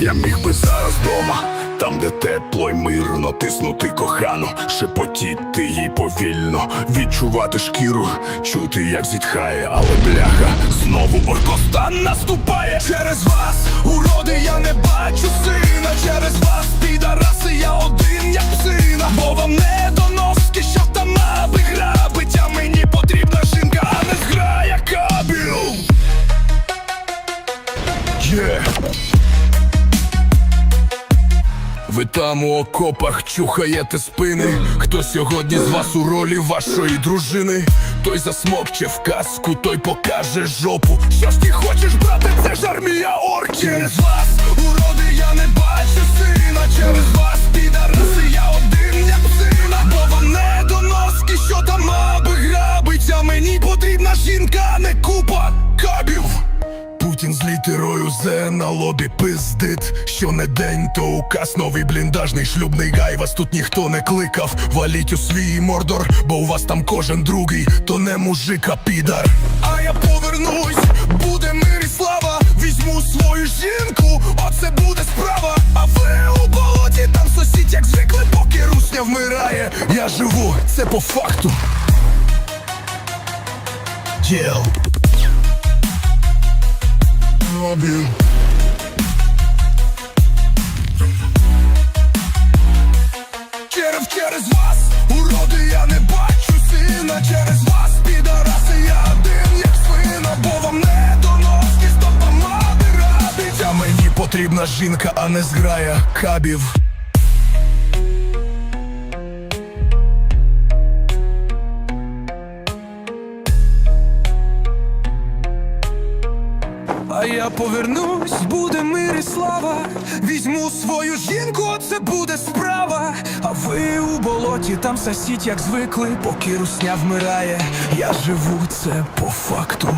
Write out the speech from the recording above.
Я міг би зараз дома, там, де тепло й мирно, тиснути кохану, шепотіти їй повільно, відчувати шкіру, чути, як зітхає, але бляха, знову оркостан наступає. Через вас, уроди, я не бачу сина. Через вас, Ви там у окопах чухаєте спини. Хто сьогодні з вас у ролі вашої дружини? Той засмокче в казку, той покаже жопу. Що ж ти хочеш, брате, це ж армія орків З на лобі пиздит. Що не день, то указ. Новий бліндажний шлюбний гай. Вас тут ніхто не кликав, валіть у свій мордор Бо у вас там кожен другий, то не мужик, а підар. А я повернусь, буде мир і слава. Візьму свою жінку, оце буде справа. А ви у болоті. Там сусідь, як звикли, поки русня вмирає. Я живу, це по факту. Єл Мобіль Через, через уроди, я не бачу сина. Через вас, підараси, я один, як свина. Бо вам не доноски, стопами радить. А мені потрібна жінка, а не зграя кабів я повернусь, буде мир і слава. Візьму свою жінку, це буде справа. А ви у болоті там сосіть, як звикли, поки русня вмирає. Я живу це по факту.